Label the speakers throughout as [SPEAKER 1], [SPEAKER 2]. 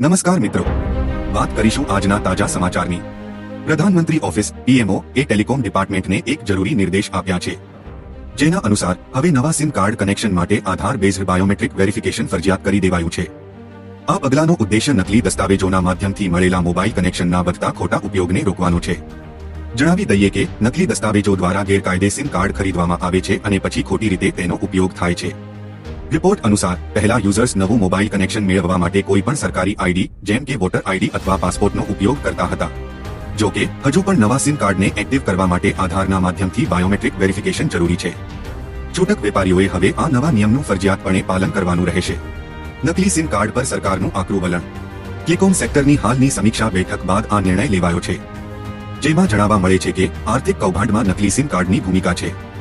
[SPEAKER 1] નમસ્કાર મિત્રો. વાત કરીશું આજના તાજા સમાચારની. પ્રધાનમંત્રી ઓફિસ, પીએમઓ, એ ટેલિકોમ ડિપાર્ટમેન્ટને એક જરૂરી નિર્દેશ આપ્યા છે. જેના અનુસાર, હવે નવા સિમ કાર્ડ કનેક્શન માટે આધાર બેઝડ બાયોમેટ્રિક વેરિફિકેશન ફરજિયાત કરી દેવાયું છે. આ પગલાંનો ઉદ્દેશ્ય નકલી દસ્તાવેજોના માધ્યમથી મળેલા મોબાઈલ કનેક્શનના વધતા ખોટા ઉપયોગને રોકવાનો છે. જણાવી દઈએ કે, નકલી દસ્તાવેજો દ્વારા ગેરકાયદે સિમ કાર્ડ ખરીદવામાં આવે છે અને પછી ખોટી રીતે તેનો ઉપયોગ થાય છે. રિપોર્ટ અનુસાર, પહેલા યુઝર્સ નવું મોબાઈલ કનેક્શન મેળવવા માટે કોઈ પણ સરકારી આઈડી, જેમ કે વોટર આઈડી અથવા પાસપોર્ટનો ઉપયોગ કરતા હતા. જો કે, હજુ પણ નવા સિમ કાર્ડને એક્ટિવ કરવા માટે આધારના માધ્યમથી બાયોમેટ્રિક વેરિફિકેશન જરૂરી છે. છૂટક વેપારીઓએ હવે આ નવા નિયમનું ફરજિયાતપણે પાલન કરવાનું રહેશે. નકલી સિમ કાર્ડ પર સરકારનું આકરું વલણ. કેકોમ સેક્ટરની હાલની સમીક્ષા બેઠક બાદ આ નિર્ણય લેવાયો છે. જેમાં જણાવવા મળે છે કે, આર્થિક કૌભાંડમાં નકલી સિમ કાર્ડની ભૂમિકા છે.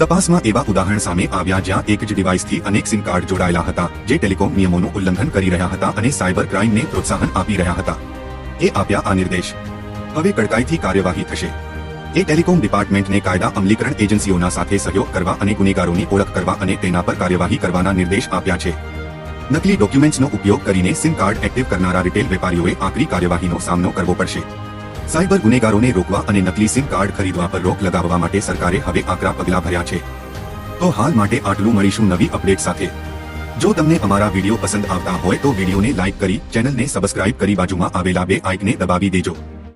[SPEAKER 1] તપાસમાં એવા ઉદાહરણ સામે આવ્યા જ્યાં એક જ ડિવાઇસથી અનેક સિમ કાર્ડ જોડાયેલા હતા, જે ટેલિકોમ નિયમોનું ઉલ્લંઘન કરી રહ્યા હતા અને સાયબર ક્રાઇમને પ્રોત્સાહન આપી રહ્યા હતા. એ આપ્યા આ નિર્દેશ. હવે કડકાઈથી કાર્યવાહી થશે. એ ટેલિકોમ ડિપાર્ટમેન્ટને કાયદા અમલીકરણ એજન્સીઓના સાથે સહયોગ કરવા અને ગુનેગારોની ઓળખ કરવા અને તેના પર કાર્યવાહી કરવાના નિર્દેશ આપ્યા છે. નકલી ડોક્યુમેન્ટ્સનો ઉપયોગ કરીને સિમ કાર્ડ એક્ટિવ કરનારા રિટેલ વેપારીઓએ આકરી કાર્યવાહીનો સામનો કરવો પડશે. સાયબર ગુનેગારોને રોકવા અને નકલી સિમ કાર્ડ ખરીદવા પર રોક લગાવવા માટે સરકારે હવે આકરા પગલાં ભર્યા છે. તો હાલ માટે આટલું મળીશું નવી અપડેટ સાથે. જો તમને અમારા વીડિયો પસંદ આવતા હોય તો વિડીયોને લાઇક કરી, ચેનલને સબસ્ક્રાઇબ કરી બાજુમાં આવેલા બે આઇકને દબાવી દેજો.